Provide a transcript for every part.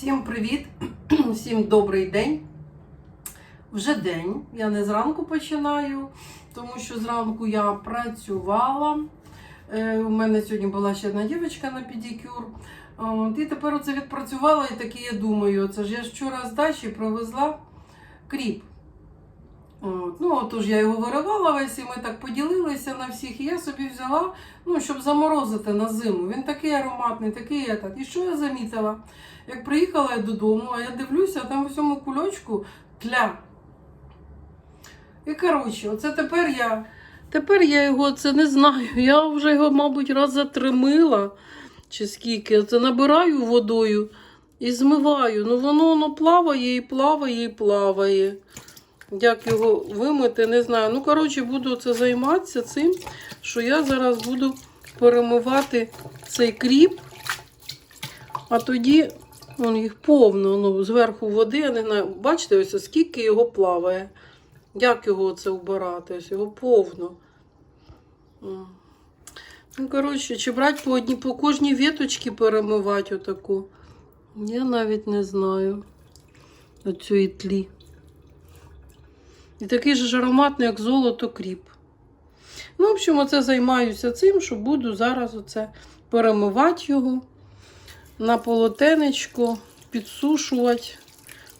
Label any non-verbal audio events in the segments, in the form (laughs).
Всім привіт, (clears throat) всім добрий день. Вже день. Я не зранку починаю, тому що зранку я працювала. Е, У мене сьогодні була ще одна дівчинка на педикюр. І тепер оце відпрацювала, і таки я думаю, це ж я вчора з дачі привезла кріп. От, ну, отож я його виривала весь, і ми так поділилися на всіх. І я собі взяла, ну, щоб заморозити на зиму. Він такий ароматний, такий етат. І що я замітила? Як приїхала я додому, а я дивлюся, там у цьому кульочку тля. І коротше, оце тепер я. Тепер я його це не знаю. Я вже його, мабуть, раз затримила. Чи скільки. Це набираю водою і змиваю. Ну воно воно плаває і плаває і плаває. Як його вимити, не знаю. Ну, коротше, буду це займатися цим, що я зараз буду перемивати цей кріп, а тоді вон, їх повно, ну, зверху води, я не знаю. Бачите, ось скільки його плаває. Як його це вбирати? Ось його повно. Ну, коротше, чи брати по одній, по кожній віточці перемивати отаку. Я навіть не знаю. Оцю тлі. І такий же ж ароматний, як золото кріп. Ну, в общем, оце займаюся цим, що буду зараз оце перемивати його на полотенечко, підсушувати.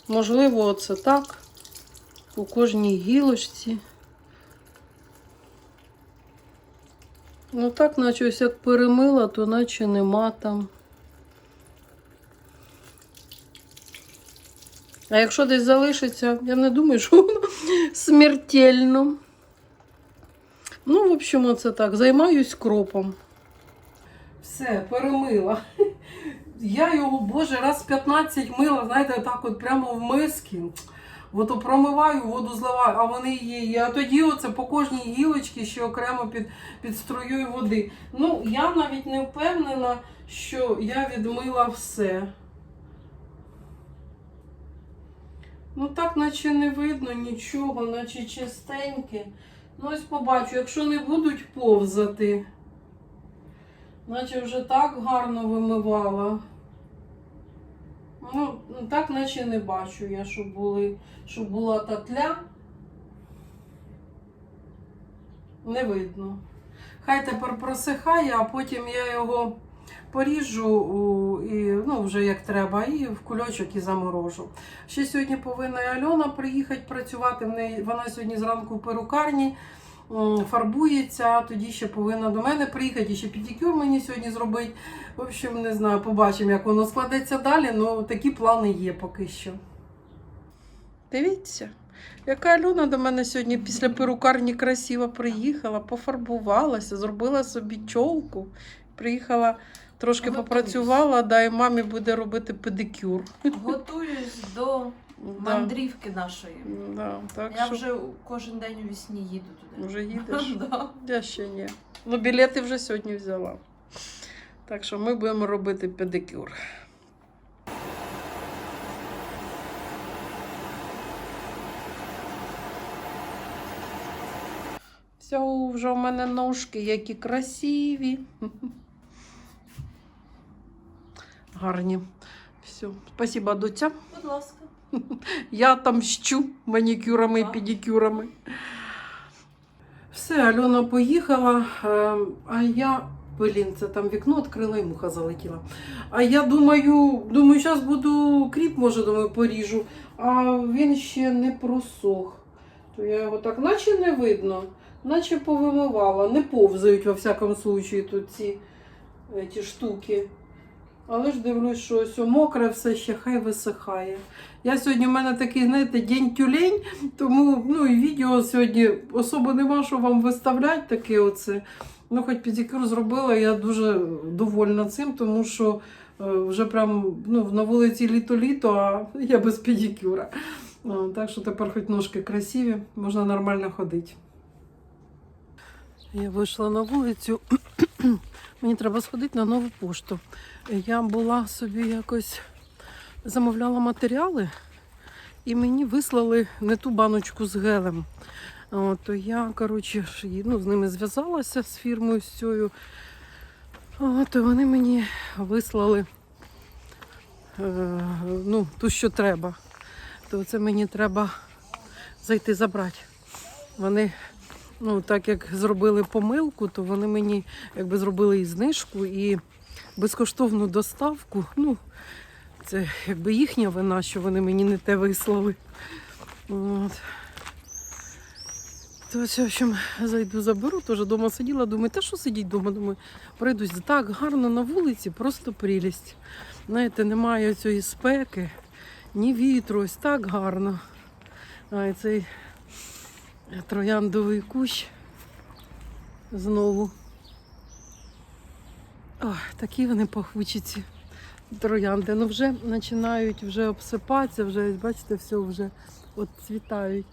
Можливо, оце так. У кожній гілочці. Ну так, наче ось як перемила, то наче нема там. А якщо десь залишиться, я не думаю, що воно смертельно. Ну, в общем, оце так. Займаюсь кропом. Все, перемила. Я його, боже, раз 15 мила, знаєте, так от прямо в миски. Ото промиваю, воду зливаю, а вони є. А тоді оце по кожній гілочці ще окремо під, під струєю води. Ну, я навіть не впевнена, що я відмила все. Ну так, наче не видно нічого, наче чистеньке. Ну, ось побачу, якщо не будуть повзати, наче вже так гарно вимивала. Ну, так наче не бачу я, щоб, були, щоб була та тля. Не видно. Хай тепер просихає, а потім я його поріжу і, ну, вже як треба, і в кульочок і заморожу. Ще сьогодні повинна і Альона приїхати працювати. В неї, вона сьогодні зранку в перукарні фарбується, тоді ще повинна до мене приїхати, і ще педикюр мені сьогодні зробити. В общем, не знаю, побачимо, як воно складеться далі, але такі плани є поки що. Дивіться, яка Альона до мене сьогодні після перукарні красиво приїхала, пофарбувалася, зробила собі чолку. Приїхала, трошки Готуюсь. попрацювала, да, і мамі буде робити педикюр. Готуюсь (laughs) до Да. мандрівки нашої. Да, так Я що вже кожен день у вісні їду туди. вже їдеш. (laughs) Да. Я ще ні. Ну, білети вже сьогодні взяла. Так що ми будемо робити педикюр. Все, вже у мене ножки, які красиві. (laughs) Гарні. Все, спасибо, доця. Будь ласка. (laughs) Я отомщу манікюрами і педикюрами. Все, Альона поїхала, е, а я. Блін, це там вікно відкрила і муха залетіла. А я думаю, думаю, зараз буду кріп, може, думаю, поріжу, а він ще не просох. То я його так, наче не видно, наче повимивала. Не повзають, во всякому случаї, тут ці, е, ці штуки. Але ж дивлюсь, що ось мокре все ще хай висихає. Я сьогодні в мене такий, знаєте, день тюлень, тому ну, і відео сьогодні особо нема що вам виставляти таке оце. Ну, хоч педикюр зробила, я дуже довольна цим, тому що е, вже прям ну, на вулиці літо-літо, а я без педикюра. О, так що тепер хоч ножки красиві, можна нормально ходити. Я вийшла на вулицю. (clears throat) Мені треба сходити на нову пошту. Я була собі якось замовляла матеріали, і мені вислали не ту баночку з гелем. От, то я, коротше, ну, з ними зв'язалася з фірмою з цією. От, і вони мені вислали е, ну, ту, що треба, то це мені треба зайти забрати. Вони, ну, так як зробили помилку, то вони мені якби зробили і знижку, і безкоштовну доставку. Ну, це якби їхня вина, що вони мені не те вислали. От. То в общем, зайду, заберу, теж вдома сиділа, думаю, та що сидіть вдома? Думаю, прийдусь так гарно на вулиці, просто прелість. Знаєте, немає цієї спеки, ні вітру, ось так гарно. А цей трояндовий кущ знову. Ой, такі вони пахучі ці троянди. Ну вже починають вже обсипатися, вже, бачите, все вже от цвітають.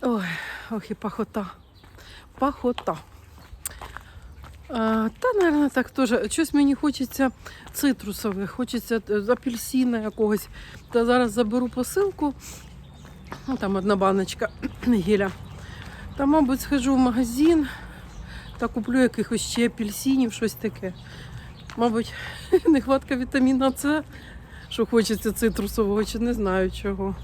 Ой, ох і пахота. Пахота. А, та, мабуть, так теж. Щось мені хочеться цитрусових, хочеться е, апельсина якогось. Та зараз заберу посилку. Ну, там одна баночка (clears throat) гіля. Та, мабуть, схожу в магазин та куплю якихось ще апельсинів, щось таке. Мабуть, (laughs) нехватка вітаміна С, що хочеться цитрусового, чи не знаю чого.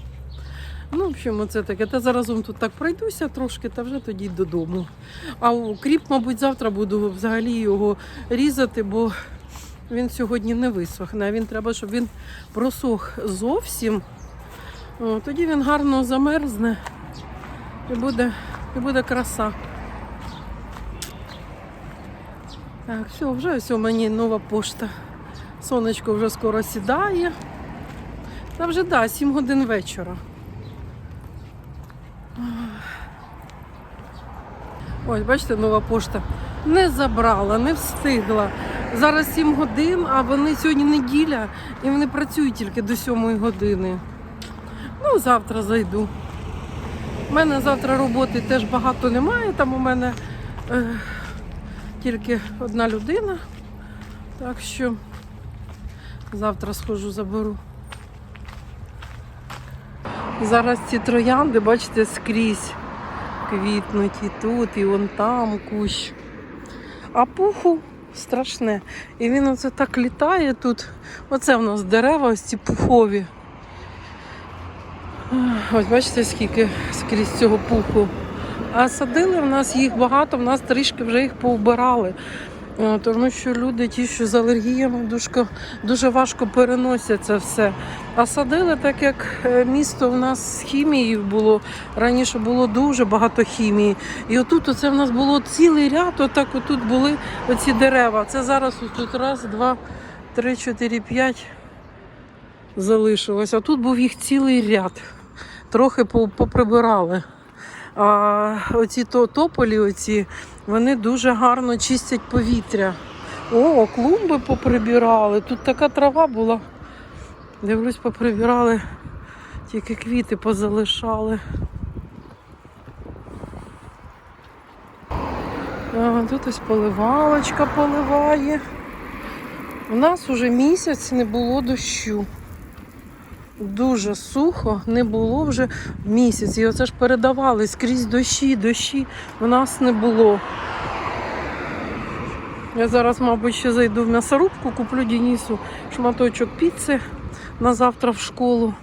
Ну, в общем, оце таке. Та заразом тут так пройдуся трошки, та вже тоді додому. А укріп, мабуть, завтра буду взагалі його різати, бо він сьогодні не висохне. А він треба, щоб він просох зовсім. О, тоді він гарно замерзне і буде, і буде краса. Так, все, вже ось у мені нова пошта. Сонечко вже скоро сідає. Та вже да, 7 годин вечора. Ось, бачите, нова пошта. Не забрала, не встигла. Зараз 7 годин, а вони сьогодні неділя і вони працюють тільки до 7 години. Ну, завтра зайду. У мене завтра роботи теж багато немає. Там у мене е, тільки одна людина. Так що завтра схожу, заберу. Зараз ці троянди, бачите, скрізь квітнуть і тут, і вон там кущ. А пуху страшне. І він оце так літає тут. Оце в нас дерева, ось ці пухові. Ось бачите, скільки скрізь цього пуху. А садили в нас їх багато, в нас трішки вже їх повбирали. Е, Тому що люди, ті, що з алергіями, дуже, дуже важко переносять це все. А садили, так як е, місто в нас з хімією було. Раніше було дуже багато хімії. І отут оце в нас було цілий ряд, отак отут були оці дерева. Це зараз тут раз, два, три, чотири, п'ять залишилось. А тут був їх цілий ряд. Трохи поприбирали. А оці то- тополі, оці, вони дуже гарно чистять повітря. О, клумби поприбирали. Тут така трава була. Дивлюсь, поприбирали, тільки квіти позалишали. А, тут ось поливалочка поливає. У нас уже місяць не було дощу. Дуже сухо, не було вже місяць. І оце ж передавали скрізь дощі, дощі у нас не було. Я зараз, мабуть, ще зайду в м'ясорубку, куплю Денису шматочок піци на завтра в школу.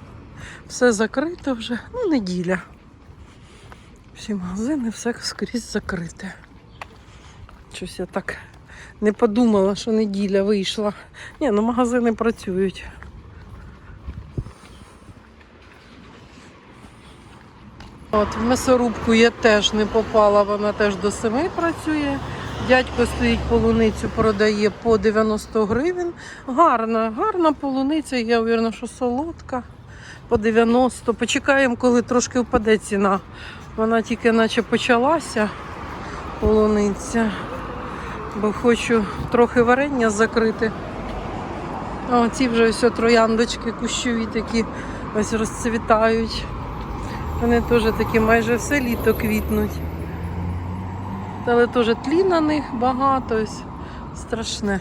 Все закрито вже, ну, неділя. Всі магазини, все скрізь закрите. Щось я так не подумала, що неділя вийшла. Ні, ну магазини працюють. От, в м'ясорубку я теж не попала, вона теж до семи працює. Дядько стоїть полуницю, продає по 90 гривень. Гарна, гарна полуниця, я впевнена, що солодка. По 90. Почекаємо, коли трошки впаде ціна. Вона тільки наче почалася, полуниця. Бо хочу трохи варення закрити. А ці вже ось трояндочки кущові такі ось розцвітають. Вони теж такі майже все літо квітнуть. Але теж тлі на них багато, ось страшне.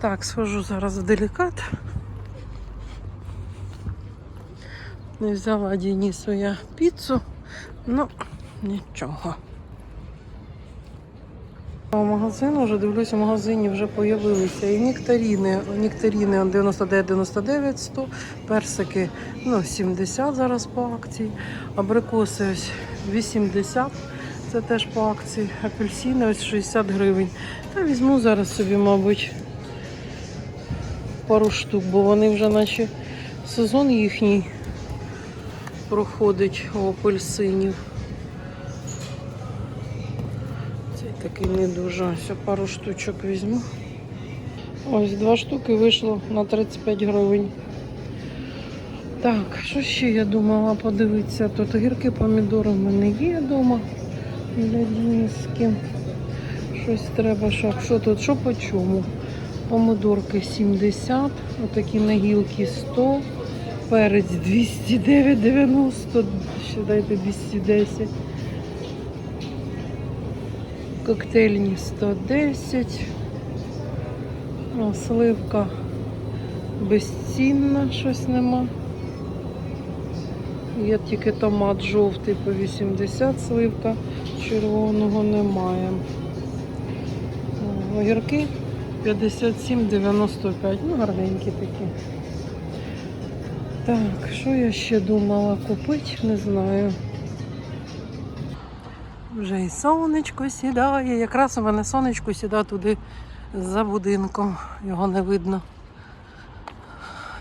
Так, схожу зараз в делікат. Не взяла Дінісу я піцу, ну нічого. Магазин вже дивлюся, в магазині вже появилися і нектаріни. Нектаріни 99,99 100, персики ну, 70 зараз по акції, абрикоси ось 80, це теж по акції, апельсини ось 60 гривень. Та візьму зараз собі, мабуть, пару штук, бо вони вже наче сезон їхній проходить у апельсинів. Цей такий не дуже. Ось пару штучок візьму. Ось два штуки вийшло на 35 гривень. Так, що ще я думала подивитися? Тут гірки помідори в мене є вдома. Для Дініски. Щось треба, що, що тут, що по чому? Помидорки 70, отакі на гілки 100, перець 209,90, ще дайте 210. Коктейльні 110. Сливка безцінна, щось нема. Є тільки томат жовтий по 80, сливка червоного немає. Огірки 57,95. Ну, гарненькі такі. Так, що я ще думала купити, не знаю. Вже і сонечко сідає. Якраз у мене сонечко сідає туди за будинком. Його не видно.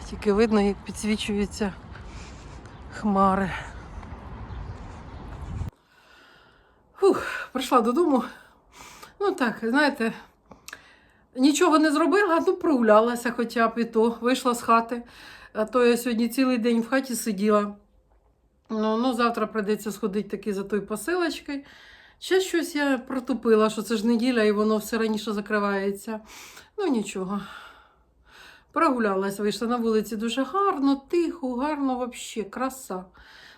Тільки видно, як підсвічуються хмари. Фух, прийшла додому. Ну так, знаєте, нічого не зробила, ну прогулялася хоча б і то. Вийшла з хати. А то я сьогодні цілий день в хаті сиділа. Ну, ну завтра прийдеться сходити таки за тою посилочкою. Ще щось я протупила, що це ж неділя і воно все раніше закривається. Ну нічого. Прогулялась, вийшла на вулиці дуже гарно, тихо, гарно взагалі, краса.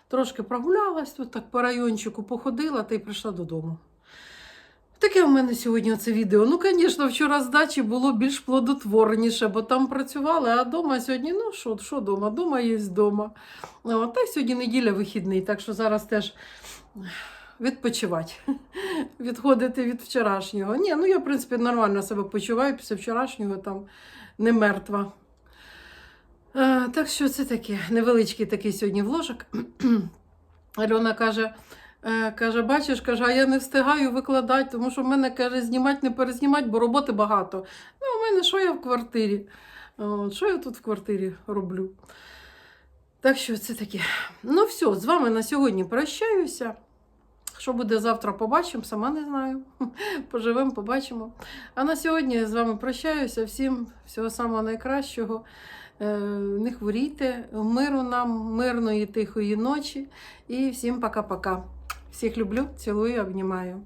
Трошки прогулялась, тут так по райончику походила та й прийшла додому. Таке у мене сьогодні це відео. Ну, звісно, вчора з дачі було більш плодотворніше, бо там працювали, а вдома сьогодні, ну що, що вдома? Дома є вдома. О, та сьогодні неділя вихідний, так що зараз теж відпочивати, (laughs) відходити від вчорашнього. Ні, ну я, в принципі, нормально себе почуваю після вчорашнього, там не мертва. Е, так що це таке невеличкий такий сьогодні вложок. (clears throat) Альона каже, е, каже, бачиш, каже, а я не встигаю викладати, тому що в мене каже, знімати не перезнімати, бо роботи багато. Ну, у мене що я в квартирі? От, що я тут в квартирі роблю? Так що це таке. Ну, все, з вами на сьогодні прощаюся. Що буде завтра, побачимо, сама не знаю. (laughs) Поживемо, побачимо. А на сьогодні з вами прощаюся. Всім всього самого найкращого. Е, Не хворійте, миру нам, мирної тихої ночі. І всім пока-пока. Всіх люблю, цілую, обнімаю.